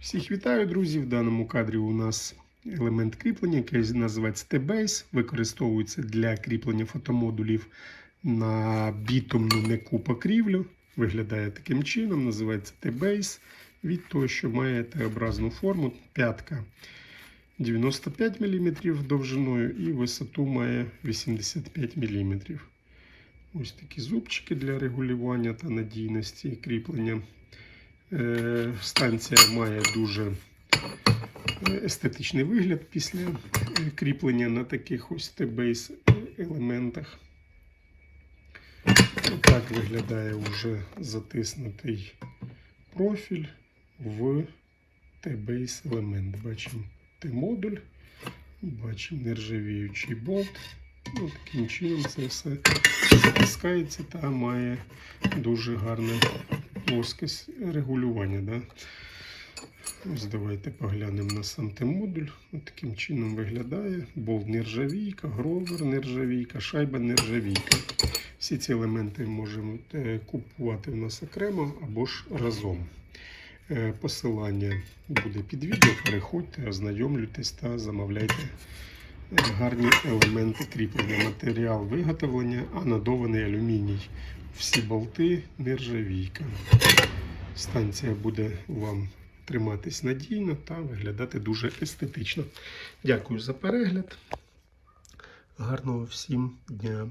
Всіх вітаю, друзі! В даному кадрі у нас елемент кріплення, який називається T-Base. Використовується для кріплення фотомодулів на бітумну м'яку покрівлю. Виглядає таким чином, називається T-Base. Від того, що має Т-образну форму, п'ятка 95 мм довжиною і висоту має 85 мм. Ось такі зубчики для регулювання та надійності кріплення. Е, Станція має дуже естетичний вигляд після е, кріплення на таких ось T-Base елементах. Так виглядає вже затиснутий профіль в T-Base елемент. Бачимо T-модуль, бачимо нержавіючий болт. Ну, таким чином це все затискається та має дуже гарне плоскость регулювання. Да? Ось давайте поглянемо на сам Т-модуль. Таким чином виглядає. Болт нержавійка, гровер нержавійка, шайба нержавійка. Всі ці елементи можемо е, купувати у нас окремо або ж разом. Е, Посилання буде під відео. Переходьте, ознайомлюйтесь та замовляйте гарні елементи кріплення. Матеріал виготовлення, анодований алюміній. Всі болти нержавійка. Станція буде вам триматись надійно та виглядати дуже естетично. Дякую за перегляд. Гарного всім дня!